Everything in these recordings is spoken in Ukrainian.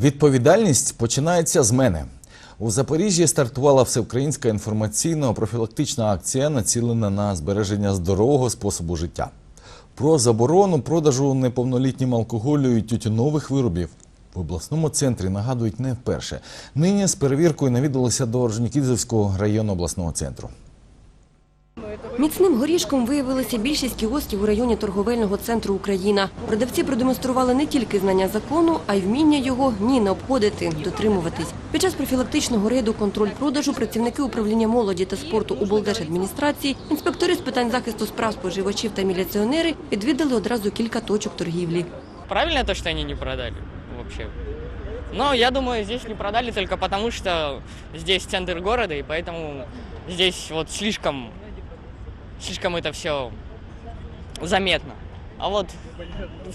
Відповідальність починається з мене. У Запоріжжі стартувала всеукраїнська інформаційно-профілактична акція, націлена на збереження здорового способу життя. Про заборону продажу неповнолітнім алкоголю і тютюнових виробів в обласному центрі нагадують не вперше. Нині з перевіркою навідалися до Орджонікідзевського району обласного центру. Міцним горішком виявилася більшість кіосків у районі торговельного центру Україна. Продавці продемонстрували не тільки знання закону, а й вміння його ні не обходити, дотримуватись. Під час профілактичного рейду контроль продажу працівники управління молоді та спорту облдержадміністрації, інспектори з питань захисту справ споживачів та міліціонери відвідали одразу кілька точок торгівлі. Правильно то, что они не продали вообще? Но я думаю, здесь не продали только потому, что здесь центр города, и поэтому здесь вот слишком, слишком это все заметно. А вот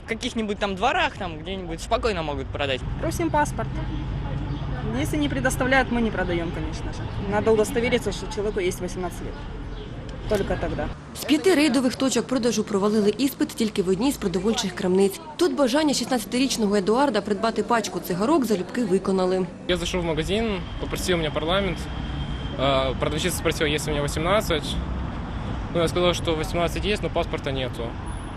в каких-нибудь там дворах, там где-нибудь спокойно могут продать. Просим паспорт. Если не предоставляют, мы не продаем, конечно же. Надо удостовериться, что человеку есть 18 лет. Только тогда. З п'яти рейдових точок продажу провалили іспит тільки в одній з продовольчих крамниць. Тут бажання 16-річного Едуарда придбати пачку цигарок залюбки виконали. Я зашел в магазин, попросил у меня парламент. А, спросила, есть ли у меня 18. Ну, я сказал, что 18 есть, но паспорта нету.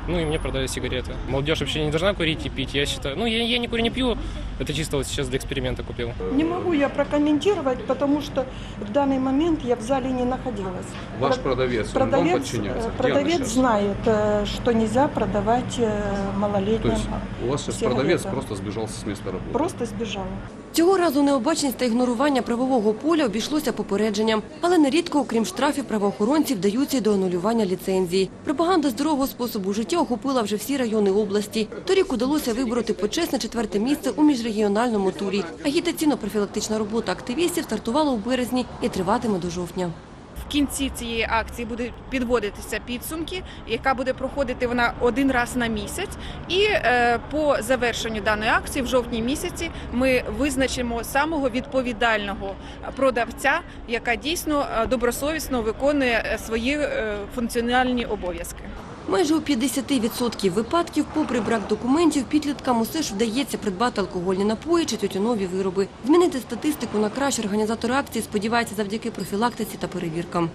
Ну, и мне продали сигареты. Молодежь вообще не должна курить и пить, я считаю. Ну, я, я не курю, не пью. Это чисто вот сейчас для эксперимента купил. Не могу я прокомментировать, потому что в данный момент я в зале не находилась. Ваш Про- продавец, он вам Продавец, подчиняется? э, Где она продавец сейчас? знает, э, что нельзя продавать э, То малолетним. есть у вас сейчас сигареты. продавец просто сбежал с места работы? Просто сбежала. Цього разу необачність та ігнорування правового поля обійшлося попередженням. Але нерідко, окрім штрафів, правоохоронці вдаються й до анулювання ліцензії. Пропаганда здорового способу життя охопила вже всі райони області. Торік удалося вибороти почесне четверте місце у міжрегіональному турі. Агітаційно-профілактична робота активістів стартувала у березні і триватиме до жовтня. В кінці цієї акції будуть підводитися підсумки, яка буде проходити вона один раз на місяць. І е, по завершенню даної акції в жовтні місяці ми визначимо самого відповідального продавця, яка дійсно е, добросовісно виконує е, свої е, функціональні обов'язки. Майже у 50% випадків, попри брак документів, підліткам усе ж вдається придбати алкогольні напої чи тютюнові вироби. Змінити статистику на краще організатори акції сподіваються завдяки профілактиці та перевіркам.